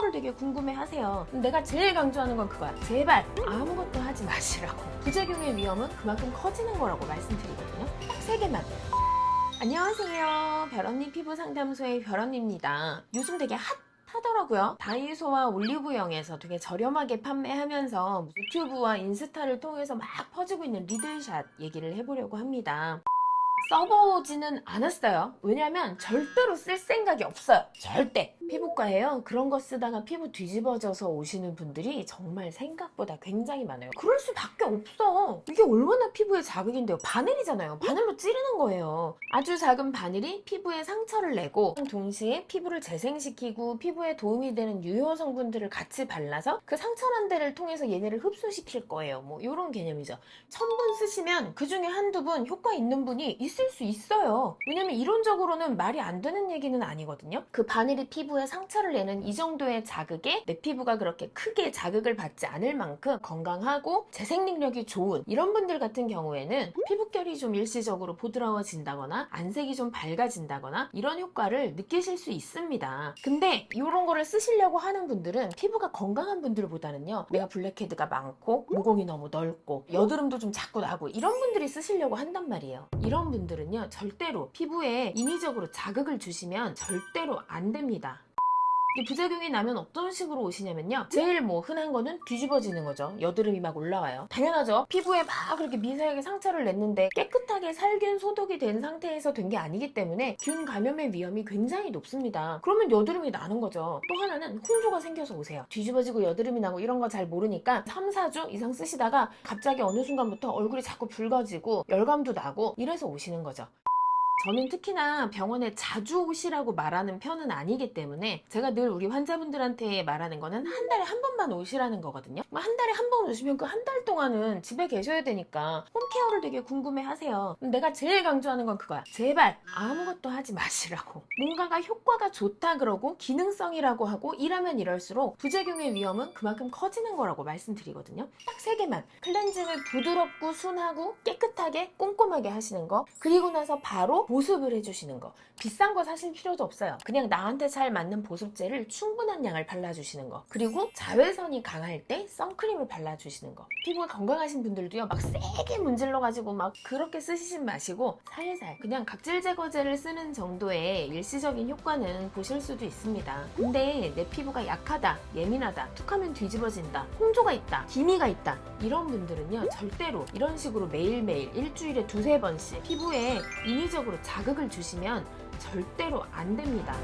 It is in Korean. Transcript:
홈케어를 되게 궁금해 하세요. 내가 제일 강조하는 건 그거야. 제발 아무것도 하지 마시라고. 부작용의 위험은 그만큼 커지는 거라고 말씀드리거든요. 딱 세 개만. 안녕하세요. 별언니 피부 상담소의 별언니입니다. 요즘 되게 핫 하더라고요. 다이소와 올리브영에서 되게 저렴하게 판매하면서 유튜브와 인스타를 통해서 막 퍼지고 있는 리들샷 얘기를 해보려고 합니다. 써보지는 않았어요. 왜냐면 절대로 쓸 생각이 없어요. 절대. 피부과에요. 그런 거 쓰다가 피부 뒤집어져서 오시는 분들이 정말 생각보다 굉장히 많아요. 그럴 수밖에 없어. 이게 얼마나 피부에 자극인데요. 바늘이잖아요. 바늘로 찌르는 거예요. 아주 작은 바늘이 피부에 상처를 내고 동시에 피부를 재생시키고 피부에 도움이 되는 유효 성분들을 같이 발라서 그 상처난 데를 통해서 얘네를 흡수시킬 거예요. 뭐 이런 개념이죠. 천분 쓰시면 그 중에 한두 분 효과 있는 분이 있을 수 있어요. 왜냐면 이론적으로는 말이 안 되는 얘기는 아니거든요. 그 바늘이 피부에 상처를 내는 이 정도의 자극에 내 피부가 그렇게 크게 자극을 받지 않을 만큼 건강하고 재생 능력이 좋은 이런 분들 같은 경우에는 피부결이 좀 일시적으로 보드라워진다거나 안색이 좀 밝아진다거나 이런 효과를 느끼실 수 있습니다. 근데 이런 거를 쓰시려고 하는 분들은 피부가 건강한 분들보다는요. 내가 블랙헤드가 많고 모공이 너무 넓고 여드름도 좀 자꾸 나고 이런 분들이 쓰시려고 한단 말이에요. 이런 분들은요. 절대로 피부에 인위적으로 자극을 주시면 절대로 안 됩니다. 이 부작용이 나면 어떤 식으로 오시냐면요. 제일 뭐 흔한 거는 뒤집어지는 거죠. 여드름이 막 올라와요. 당연하죠. 피부에 막 그렇게 미세하게 상처를 냈는데 깨끗하게 살균 소독이 된 상태에서 된 게 아니기 때문에 균 감염의 위험이 굉장히 높습니다. 그러면 여드름이 나는 거죠. 또 하나는 홍조가 생겨서 오세요. 뒤집어지고 여드름이 나고 이런 거 잘 모르니까 3, 4주 이상 쓰시다가 갑자기 어느 순간부터 얼굴이 자꾸 붉어지고 열감도 나고 이래서 오시는 거죠. 저는 특히나 병원에 자주 오시라고 말하는 편은 아니기 때문에 제가 늘 우리 환자분들한테 말하는 거는 한 달에 한 번만 오시라는 거거든요. 뭐한 달에 한 번 오시면 그 한 달 동안은 집에 계셔야 되니까 홈케어를 되게 궁금해 하세요. 내가 제일 강조하는 건 그거야. 제발 아무것도 하지 마시라고. 뭔가가 효과가 좋다 그러고 기능성이라고 하고 일하면 이럴수록 부작용의 위험은 그만큼 커지는 거라고 말씀드리거든요. 딱 세 개만. 클렌징을 부드럽고 순하고 깨끗 하게 꼼꼼하게 하시는 거. 그리고 나서 바로 보습을 해주시는 거. 비싼 거 사실 필요도 없어요. 그냥 나한테 잘 맞는 보습제를 충분한 양을 발라주시는 거. 그리고 자외선이 강할 때 선크림을 발라주시는 거. 피부가 건강하신 분들도요, 막 세게 문질러 가지고 막 그렇게 쓰시진 마시고 살살 그냥 각질 제거제를 쓰는 정도의 일시적인 효과는 보실 수도 있습니다. 근데 내 피부가 약하다, 예민하다, 툭하면 뒤집어진다, 홍조가 있다, 기미가 있다 이런 분들은요 절대로 이런 식으로 매일매일 일주일에 두세 번씩 피부에 인위적으로 자극을 주시면 절대로 안 됩니다.